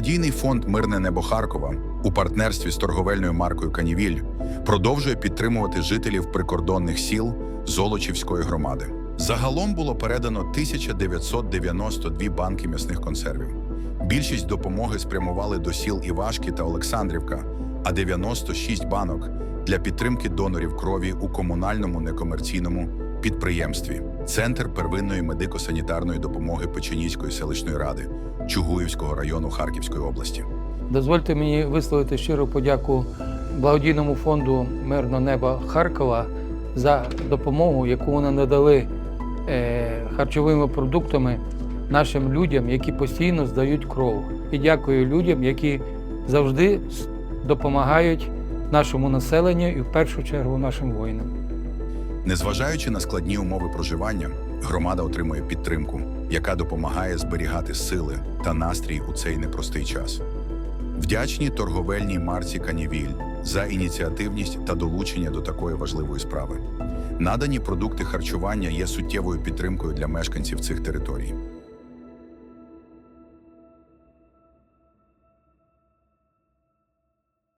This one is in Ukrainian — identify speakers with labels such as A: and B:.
A: Благодійний фонд Мирне небо Харкова у партнерстві з торговельною маркою Канівіль продовжує підтримувати жителів прикордонних сіл Золочівської громади. Загалом було передано 1992 банки м'ясних консервів. Більшість допомоги спрямували до сіл Івашки та Олександрівка, а 96 банок для підтримки донорів крові у комунальному некомерційному підприємстві Центр первинної медико-санітарної допомоги Печеніської селищної ради Чугуївського району Харківської області.
B: Дозвольте мені висловити щиру подяку благодійному фонду Мирно небо Харкова за допомогу, яку вони надали е, харчовими продуктами нашим людям, які постійно здають кров. І дякую людям, які завжди допомагають нашому населенню і в першу чергу нашим воїнам.
A: Незважаючи на складні умови проживання, громада отримує підтримку, яка допомагає зберігати сили та настрій у цей непростий час. Вдячні торговельній марці Канівіль за ініціативність та долучення до такої важливої справи. Надані продукти харчування є суттєвою підтримкою для мешканців цих територій.